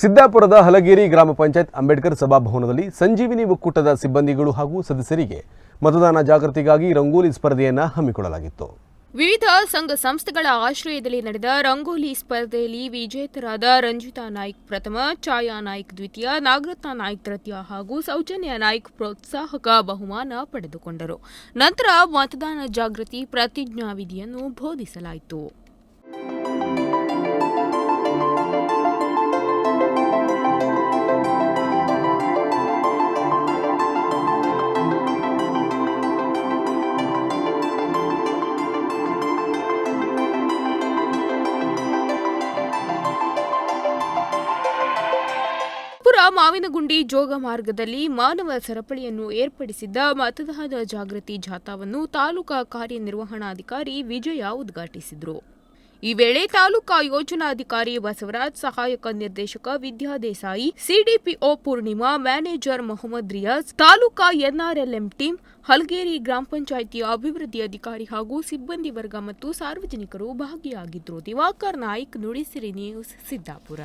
ಸಿದ್ದಾಪುರದ ಹಲಗೇರಿ ಗ್ರಾಮ ಪಂಚಾಯತ್ ಅಂಬೇಡ್ಕರ್ ಸಭಾಭವನದಲ್ಲಿ ಸಂಜೀವಿನಿ ಒಕ್ಕೂಟದ ಸಿಬ್ಬಂದಿಗಳು ಹಾಗೂ ಸದಸ್ಯರಿಗೆ ಮತದಾನ ಜಾಗೃತಿಗಾಗಿ ರಂಗೋಲಿ ಸ್ಪರ್ಧೆಯನ್ನು ಹಮ್ಮಿಕೊಳ್ಳಲಾಗಿತ್ತು. ವಿವಿಧ ಸಂಘ ಸಂಸ್ಥೆಗಳ ಆಶ್ರಯದಲ್ಲಿ ನಡೆದ ರಂಗೋಲಿ ಸ್ಪರ್ಧೆಯಲ್ಲಿ ವಿಜೇತರಾದ ರಂಜಿತಾ ನಾಯ್ಕ್ ಪ್ರಥಮ, ಛಾಯಾ ನಾಯ್ಕ್ ದ್ವಿತೀಯ, ನಾಗರತ್ನ ನಾಯ್ಕ್ ತೃತೀಯ ಹಾಗೂ ಸೌಜನ್ಯ ನಾಯ್ಕ್ ಪ್ರೋತ್ಸಾಹಕ ಬಹುಮಾನ ಪಡೆದುಕೊಂಡರು. ನಂತರ ಮತದಾನ ಜಾಗೃತಿ ಪ್ರತಿಜ್ಞಾವಿಧಿಯನ್ನು ಬೋಧಿಸಲಾಯಿತು. ಪುರ ಮಾವಿನಗುಂಡಿ ಜೋಗ ಮಾರ್ಗದಲ್ಲಿ ಮಾನವ ಸರಪಳಿಯನ್ನು ಏರ್ಪಡಿಸಿದ್ದ ಮತದಾನ ಜಾಗೃತಿ ಜಾಥಾವನ್ನು ತಾಲೂಕಾ ಕಾರ್ಯನಿರ್ವಹಣಾಧಿಕಾರಿ ವಿಜಯ ಉದ್ಘಾಟಿಸಿದರು. ಈ ವೇಳೆ ತಾಲೂಕಾ ಯೋಜನಾಧಿಕಾರಿ ಬಸವರಾಜ್, ಸಹಾಯಕ ನಿರ್ದೇಶಕ Vidya Desai, CDPO Purnima, manager Mohammed Riyaz, taluka NRLM team Halageri ಗ್ರಾಮ ಪಂಚಾಯಿತಿಯ ಅಭಿವೃದ್ಧಿ ಅಧಿಕಾರಿ ಹಾಗೂ ಸಿಬ್ಬಂದಿ ವರ್ಗ ಮತ್ತು ಸಾರ್ವಜನಿಕರು ಭಾಗಿಯಾಗಿದ್ದರು ದಿವಾಕರ್ ನಾಯ್ಕ್, ನುಡಿಸಿರಿ ನ್ಯೂಸ್, ಸಿದ್ದಾಪುರ.